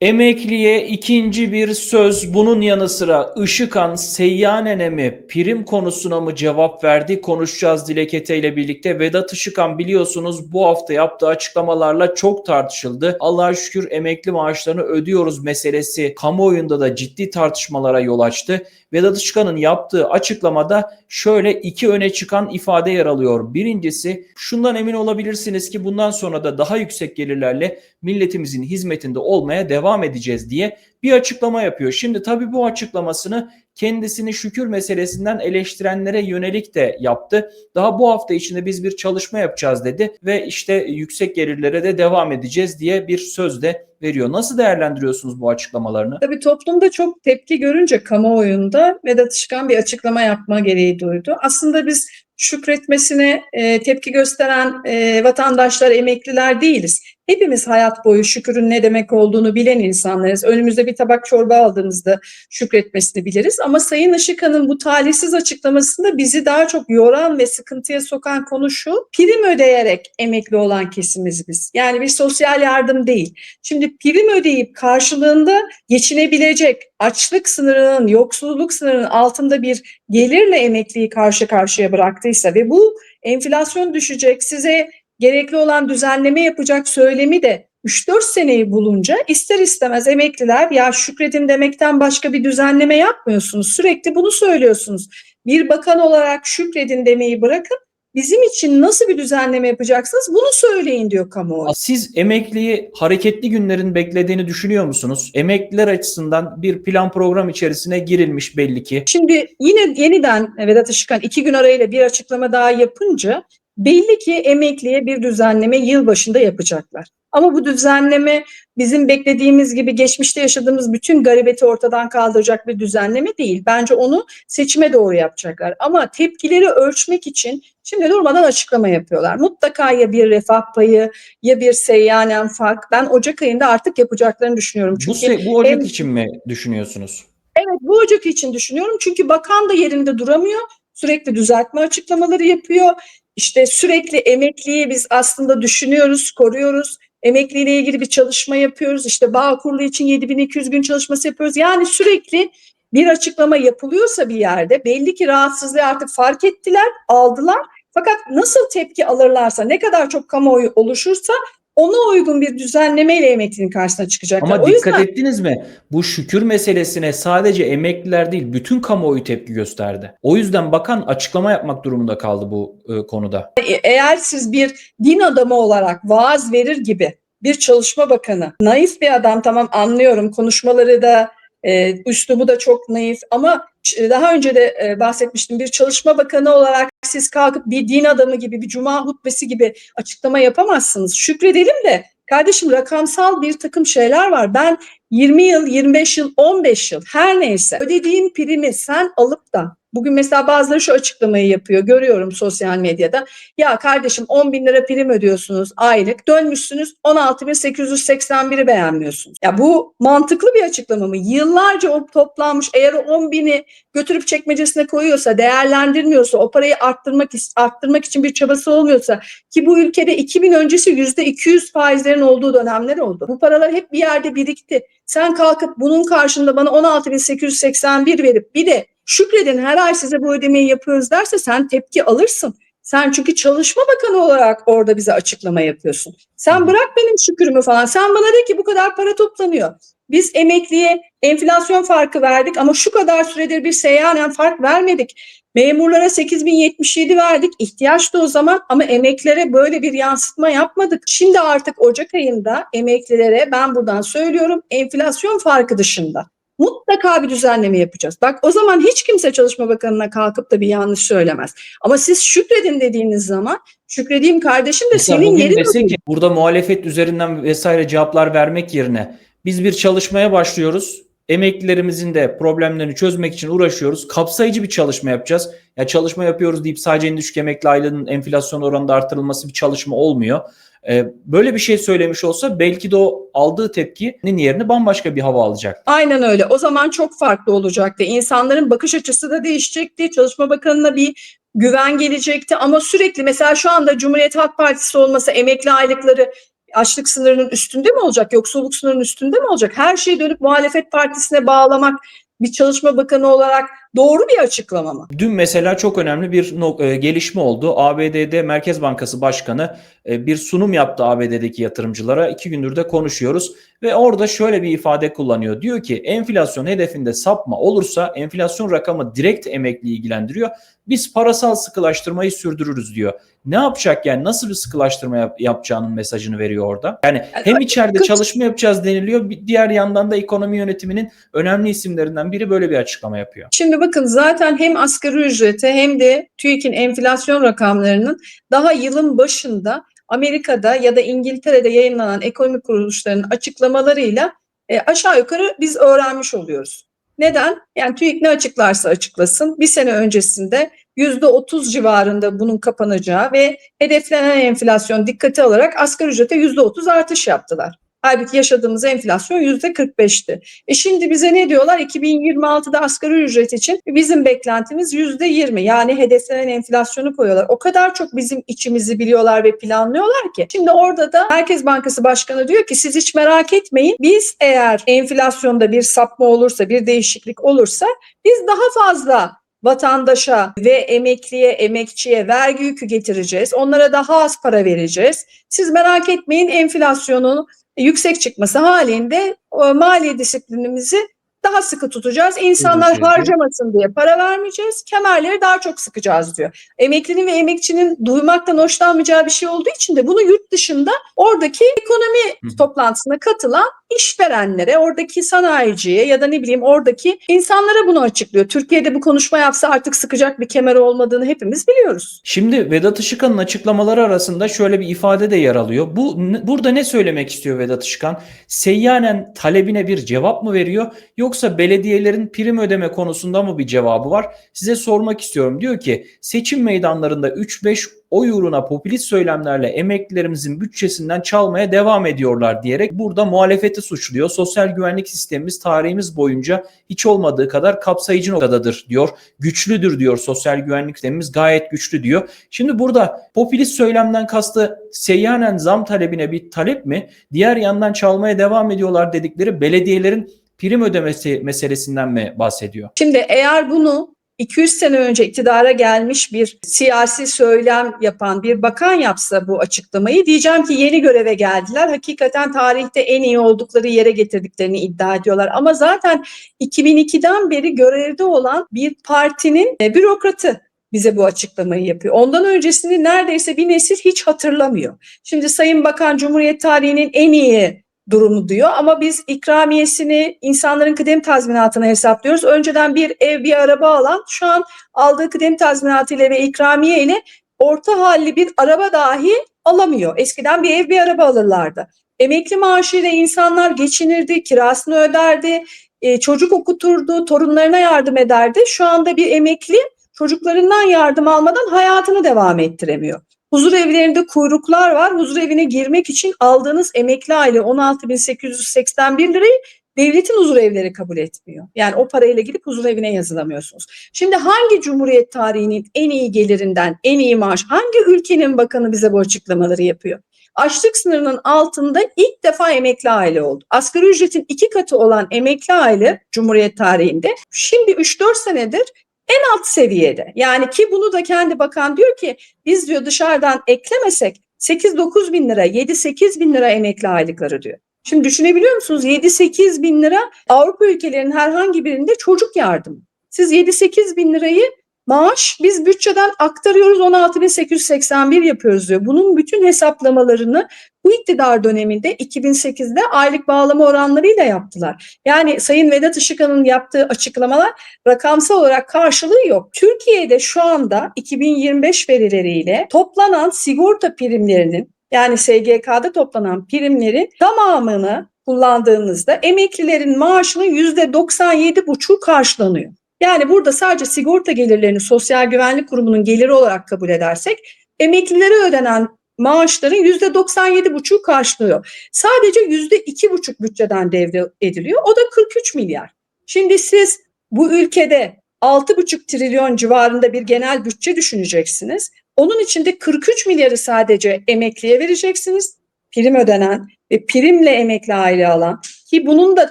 Emekliye ikinci bir söz bunun yanı sıra Işıkan Seyyanen'e mi prim konusuna mı cevap verdi konuşacağız Dilekete ile birlikte. Vedat Işıkan biliyorsunuz bu hafta yaptığı açıklamalarla çok tartışıldı. Allah'a şükür emekli maaşlarını ödüyoruz meselesi kamuoyunda da ciddi tartışmalara yol açtı. Vedat Işıkan'ın yaptığı açıklamada şöyle iki öne çıkan ifade yer alıyor. Birincisi şundan emin olabilirsiniz ki bundan sonra da daha yüksek gelirlerle milletimizin hizmetinde olmaya devam edeceğiz diye bir açıklama yapıyor. Şimdi tabii bu açıklamasını kendisini şükür meselesinden eleştirenlere yönelik de yaptı. Daha bu hafta içinde biz bir çalışma yapacağız dedi ve işte yüksek gelirlere de devam edeceğiz diye bir söz de veriyor. Nasıl değerlendiriyorsunuz bu açıklamalarını? Tabii toplumda çok tepki görünce kamuoyunda Vedat Işıkhan bir açıklama yapma gereği duydu. Aslında biz şükretmesine e, tepki gösteren e, vatandaşlar, emekliler değiliz. Hepimiz hayat boyu şükürün ne demek olduğunu bilen insanlarız. Önümüzde bir tabak çorba aldığımızda şükretmesini biliriz. Ama Sayın Işıkhan'ın bu talihsiz açıklamasında bizi daha çok yoran ve sıkıntıya sokan konu şu. Prim ödeyerek emekli olan kesimiz biz. Yani bir sosyal yardım değil. Şimdi prim ödeyip karşılığında geçinebilecek açlık sınırının, yoksulluk sınırının altında bir gelirle emekliyi karşı karşıya bıraktıysa ve bu enflasyon düşecek, size gerekli olan düzenleme yapacak söylemi de 3-4 seneyi bulunca ister istemez emekliler ya şükredin demekten başka bir düzenleme yapmıyorsunuz. Sürekli bunu söylüyorsunuz. Bir bakan olarak şükredin demeyi bırakın. Bizim için nasıl bir düzenleme yapacaksınız bunu söyleyin diyor kamuoyu. Siz emekliyi hareketli günlerin beklediğini düşünüyor musunuz? Emekliler açısından bir plan program içerisine girilmiş belli ki. Şimdi yine yeniden Vedat Işıkhan iki gün arayla bir açıklama daha yapınca belli ki emekliye bir düzenleme yılbaşında yapacaklar. Ama bu düzenleme bizim beklediğimiz gibi geçmişte yaşadığımız bütün garibeti ortadan kaldıracak bir düzenleme değil. Bence onu seçime doğru yapacaklar. Ama tepkileri ölçmek için şimdi durmadan açıklama yapıyorlar. Mutlaka ya bir refah payı ya bir seyyanen fark. Ben Ocak ayında artık yapacaklarını düşünüyorum. Bu, Çünkü se- bu Ocak en- için mi düşünüyorsunuz? Evet bu Ocak için düşünüyorum. Çünkü bakan da yerinde duramıyor. Sürekli düzeltme açıklamaları yapıyor. İşte sürekli emekliyi biz aslında düşünüyoruz, koruyoruz. Emekliyle ilgili bir çalışma yapıyoruz. İşte Bağkurlu için 7200 gün çalışması yapıyoruz. Yani sürekli bir açıklama yapılıyorsa bir yerde belli ki rahatsızlığı artık fark ettiler, aldılar. Fakat nasıl tepki alırlarsa, ne kadar çok kamuoyu oluşursa ona uygun bir düzenlemeyle emeklinin karşısına çıkacaklar. Ama o dikkat yüzden ettiniz mi? Bu şükür meselesine sadece emekliler değil bütün kamuoyu tepki gösterdi. O yüzden bakan açıklama yapmak durumunda kaldı bu e, konuda. E- eğer siz bir din adamı olarak vaaz verir gibi bir çalışma bakanı, naif bir adam tamam anlıyorum konuşmaları da e, üslubu da çok naif ama daha önce de e, bahsetmiştim bir çalışma bakanı olarak siz kalkıp bir din adamı gibi bir cuma hutbesi gibi açıklama yapamazsınız. Şükredelim de kardeşim rakamsal bir takım şeyler var. Ben 20 yıl, 25 yıl, 15 yıl her neyse ödediğin primi sen alıp da bugün mesela bazıları şu açıklamayı yapıyor görüyorum sosyal medyada. Ya kardeşim 10 bin lira prim ödüyorsunuz aylık. Dönmüşsünüz 16.881'i beğenmiyorsunuz. Ya bu mantıklı bir açıklama mı? Yıllarca o toplanmış eğer o 10 bini götürüp çekmecesine koyuyorsa, değerlendirmiyorsa, o parayı arttırmak arttırmak için bir çabası olmuyorsa ki bu ülkede 2000 öncesi %200 faizlerin olduğu dönemler oldu. Bu paralar hep bir yerde birikti. Sen kalkıp bunun karşında bana 16.881 verip bir de şükredin her ay size bu ödemeyi yapıyoruz derse sen tepki alırsın. Sen çünkü Çalışma Bakanı olarak orada bize açıklama yapıyorsun. Sen bırak benim şükürümü falan. Sen bana de ki bu kadar para toplanıyor. Biz emekliye enflasyon farkı verdik ama şu kadar süredir bir seyyanen fark vermedik. Memurlara 8077 verdik. İhtiyaç da o zaman ama emeklilere böyle bir yansıtma yapmadık. Şimdi artık Ocak ayında emeklilere ben buradan söylüyorum enflasyon farkı dışında mutlaka bir düzenleme yapacağız. Bak o zaman hiç kimse Çalışma Bakanı'na kalkıp da bir yanlış söylemez. Ama siz şükredin dediğiniz zaman şükredeyim kardeşim de Mesela senin yerin yok. ki burada muhalefet üzerinden vesaire cevaplar vermek yerine biz bir çalışmaya başlıyoruz. Emeklilerimizin de problemlerini çözmek için uğraşıyoruz. Kapsayıcı bir çalışma yapacağız. Ya çalışma yapıyoruz deyip sadece en düşük emekli aylığının enflasyon oranında artırılması bir çalışma olmuyor. Ee, böyle bir şey söylemiş olsa belki de o aldığı tepkinin yerini bambaşka bir hava alacak. Aynen öyle. O zaman çok farklı olacaktı. İnsanların bakış açısı da değişecekti. Çalışma Bakanı'na bir güven gelecekti ama sürekli mesela şu anda Cumhuriyet Halk Partisi olmasa emekli aylıkları açlık sınırının üstünde mi olacak, yoksulluk sınırının üstünde mi olacak? Her şeyi dönüp muhalefet partisine bağlamak bir çalışma bakanı olarak doğru bir açıklama mı? Dün mesela çok önemli bir e, gelişme oldu. ABD'de Merkez Bankası Başkanı e, bir sunum yaptı ABD'deki yatırımcılara. İki gündür de konuşuyoruz ve orada şöyle bir ifade kullanıyor. Diyor ki enflasyon hedefinde sapma olursa enflasyon rakamı direkt emekli ilgilendiriyor. Biz parasal sıkılaştırmayı sürdürürüz diyor. Ne yapacak yani nasıl bir sıkılaştırma yap- yapacağının mesajını veriyor orada. Yani hem içeride çalışma yapacağız deniliyor. bir Diğer yandan da ekonomi yönetiminin önemli isimlerinden biri böyle bir açıklama yapıyor. Şimdi bakın zaten hem asgari ücrete hem de TÜİK'in enflasyon rakamlarının daha yılın başında Amerika'da ya da İngiltere'de yayınlanan ekonomik kuruluşlarının açıklamalarıyla e, aşağı yukarı biz öğrenmiş oluyoruz. Neden? Yani TÜİK ne açıklarsa açıklasın bir sene öncesinde %30 civarında bunun kapanacağı ve hedeflenen enflasyon dikkate alarak asgari ücrete %30 artış yaptılar. Halbuki yaşadığımız enflasyon %45'ti. E şimdi bize ne diyorlar? 2026'da asgari ücret için bizim beklentimiz %20. Yani hedeflenen enflasyonu koyuyorlar. O kadar çok bizim içimizi biliyorlar ve planlıyorlar ki. Şimdi orada da Merkez Bankası Başkanı diyor ki siz hiç merak etmeyin. Biz eğer enflasyonda bir sapma olursa, bir değişiklik olursa biz daha fazla vatandaşa ve emekliye, emekçiye vergi yükü getireceğiz. Onlara daha az para vereceğiz. Siz merak etmeyin enflasyonun yüksek çıkması halinde o mali disiplinimizi daha sıkı tutacağız. İnsanlar şey harcamasın diye para vermeyeceğiz. Kemerleri daha çok sıkacağız diyor. Emeklinin ve emekçinin duymaktan hoşlanmayacağı bir şey olduğu için de bunu yurt dışında oradaki ekonomi Hı toplantısına katılan işverenlere, oradaki sanayiciye ya da ne bileyim oradaki insanlara bunu açıklıyor. Türkiye'de bu konuşma yapsa artık sıkacak bir kemer olmadığını hepimiz biliyoruz. Şimdi Vedat Işıkhan'ın açıklamaları arasında şöyle bir ifade de yer alıyor. Bu burada ne söylemek istiyor Vedat Işıkhan? Seyyanen talebine bir cevap mı veriyor yoksa belediyelerin prim ödeme konusunda mı bir cevabı var? Size sormak istiyorum. Diyor ki seçim meydanlarında 3-5 oy uğruna popülist söylemlerle emeklilerimizin bütçesinden çalmaya devam ediyorlar diyerek burada muhalefeti suçluyor. Sosyal güvenlik sistemimiz tarihimiz boyunca hiç olmadığı kadar kapsayıcı noktadadır diyor. Güçlüdür diyor sosyal güvenlik sistemimiz gayet güçlü diyor. Şimdi burada popülist söylemden kastı seyyanen zam talebine bir talep mi? Diğer yandan çalmaya devam ediyorlar dedikleri belediyelerin prim ödemesi meselesinden mi bahsediyor? Şimdi eğer bunu 200 sene önce iktidara gelmiş bir siyasi söylem yapan bir bakan yapsa bu açıklamayı diyeceğim ki yeni göreve geldiler. Hakikaten tarihte en iyi oldukları yere getirdiklerini iddia ediyorlar. Ama zaten 2002'den beri görevde olan bir partinin e, bürokratı bize bu açıklamayı yapıyor. Ondan öncesini neredeyse bir nesil hiç hatırlamıyor. Şimdi Sayın Bakan Cumhuriyet tarihinin en iyi durumu diyor ama biz ikramiyesini insanların kıdem tazminatına hesaplıyoruz. Önceden bir ev bir araba alan şu an aldığı kıdem tazminatı ile ve ikramiye ile orta halli bir araba dahi alamıyor. Eskiden bir ev bir araba alırlardı. Emekli maaşıyla insanlar geçinirdi, kirasını öderdi, e, çocuk okuturdu, torunlarına yardım ederdi. Şu anda bir emekli çocuklarından yardım almadan hayatını devam ettiremiyor. Huzur evlerinde kuyruklar var. Huzur evine girmek için aldığınız emekli aile 16.881 lirayı devletin huzur evleri kabul etmiyor. Yani o parayla gidip huzur evine yazılamıyorsunuz. Şimdi hangi cumhuriyet tarihinin en iyi gelirinden en iyi maaş, hangi ülkenin bakanı bize bu açıklamaları yapıyor? Açlık sınırının altında ilk defa emekli aile oldu. Asgari ücretin iki katı olan emekli aile Cumhuriyet tarihinde şimdi 3-4 senedir en alt seviyede. Yani ki bunu da kendi bakan diyor ki biz diyor dışarıdan eklemesek 8-9 bin lira, 7-8 bin lira emekli aylıkları diyor. Şimdi düşünebiliyor musunuz? 7-8 bin lira Avrupa ülkelerinin herhangi birinde çocuk yardımı. Siz 7-8 bin lirayı maaş biz bütçeden aktarıyoruz 16.881 yapıyoruz diyor. Bunun bütün hesaplamalarını bu iktidar döneminde 2008'de aylık bağlama oranlarıyla yaptılar. Yani Sayın Vedat Işıkhan'ın yaptığı açıklamalar rakamsal olarak karşılığı yok. Türkiye'de şu anda 2025 verileriyle toplanan sigorta primlerinin yani SGK'da toplanan primlerin tamamını kullandığımızda emeklilerin maaşının %97,5'u karşılanıyor. Yani burada sadece sigorta gelirlerini Sosyal Güvenlik Kurumu'nun geliri olarak kabul edersek emeklilere ödenen maaşların %97,5'u karşılıyor. Sadece %2,5 bütçeden devre ediliyor. O da 43 milyar. Şimdi siz bu ülkede 6,5 trilyon civarında bir genel bütçe düşüneceksiniz. Onun içinde 43 milyarı sadece emekliye vereceksiniz. prim ödenen ve primle emekli aile alan ki bunun da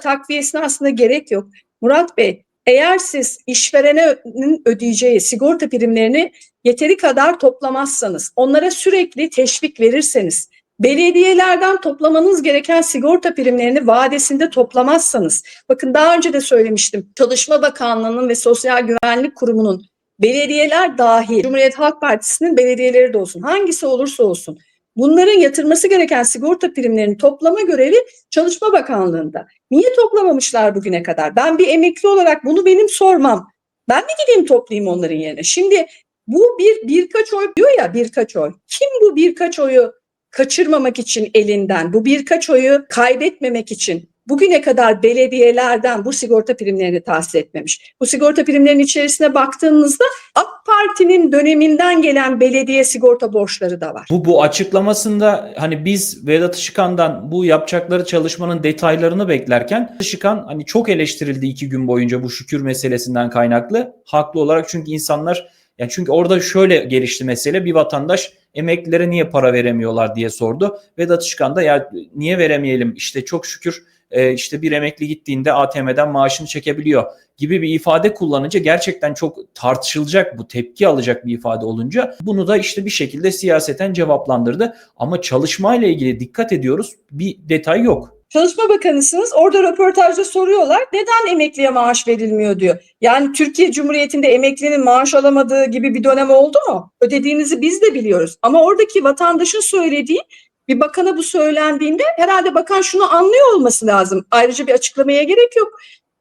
takviyesine aslında gerek yok. Murat Bey eğer siz işverenin ödeyeceği sigorta primlerini yeteri kadar toplamazsanız, onlara sürekli teşvik verirseniz, belediyelerden toplamanız gereken sigorta primlerini vadesinde toplamazsanız, bakın daha önce de söylemiştim, Çalışma Bakanlığı'nın ve Sosyal Güvenlik Kurumu'nun belediyeler dahil, Cumhuriyet Halk Partisi'nin belediyeleri de olsun, hangisi olursa olsun, bunların yatırması gereken sigorta primlerinin toplama görevi Çalışma Bakanlığı'nda. Niye toplamamışlar bugüne kadar? Ben bir emekli olarak bunu benim sormam. Ben mi gideyim toplayayım onların yerine? Şimdi bu bir birkaç oy diyor ya birkaç oy. Kim bu birkaç oyu kaçırmamak için elinden, bu birkaç oyu kaybetmemek için bugüne kadar belediyelerden bu sigorta primlerini tahsis etmemiş. Bu sigorta primlerinin içerisine baktığınızda AK Parti'nin döneminden gelen belediye sigorta borçları da var. Bu bu açıklamasında hani biz Vedat Işıkhan'dan bu yapacakları çalışmanın detaylarını beklerken Işıkhan hani çok eleştirildi iki gün boyunca bu şükür meselesinden kaynaklı. Haklı olarak çünkü insanlar yani çünkü orada şöyle gelişti mesele bir vatandaş emeklilere niye para veremiyorlar diye sordu. Vedat Işıkhan da ya niye veremeyelim işte çok şükür e, işte bir emekli gittiğinde ATM'den maaşını çekebiliyor gibi bir ifade kullanınca gerçekten çok tartışılacak bu tepki alacak bir ifade olunca bunu da işte bir şekilde siyaseten cevaplandırdı. Ama çalışmayla ilgili dikkat ediyoruz bir detay yok. Çalışma Bakanısınız. Orada röportajda soruyorlar. Neden emekliye maaş verilmiyor diyor. Yani Türkiye Cumhuriyeti'nde emeklinin maaş alamadığı gibi bir dönem oldu mu? Ödediğinizi biz de biliyoruz. Ama oradaki vatandaşın söylediği bir bakana bu söylendiğinde herhalde bakan şunu anlıyor olması lazım. Ayrıca bir açıklamaya gerek yok.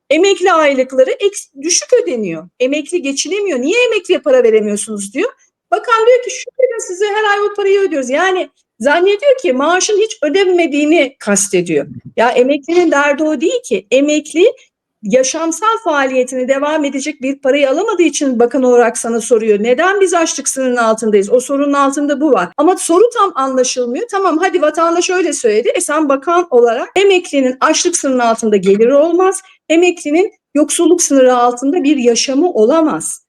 Emekli aylıkları düşük ödeniyor. Emekli geçinemiyor. Niye emekliye para veremiyorsunuz diyor. Bakan diyor ki şükredin size her ay o parayı ödüyoruz. Yani zannediyor ki maaşın hiç ödenmediğini kastediyor. Ya emeklinin derdi o değil ki. Emekli yaşamsal faaliyetini devam edecek bir parayı alamadığı için bakan olarak sana soruyor. Neden biz açlık sınırının altındayız? O sorunun altında bu var. Ama soru tam anlaşılmıyor. Tamam hadi vatandaş öyle söyledi. E sen bakan olarak emeklinin açlık sınırının altında geliri olmaz. Emeklinin yoksulluk sınırı altında bir yaşamı olamaz.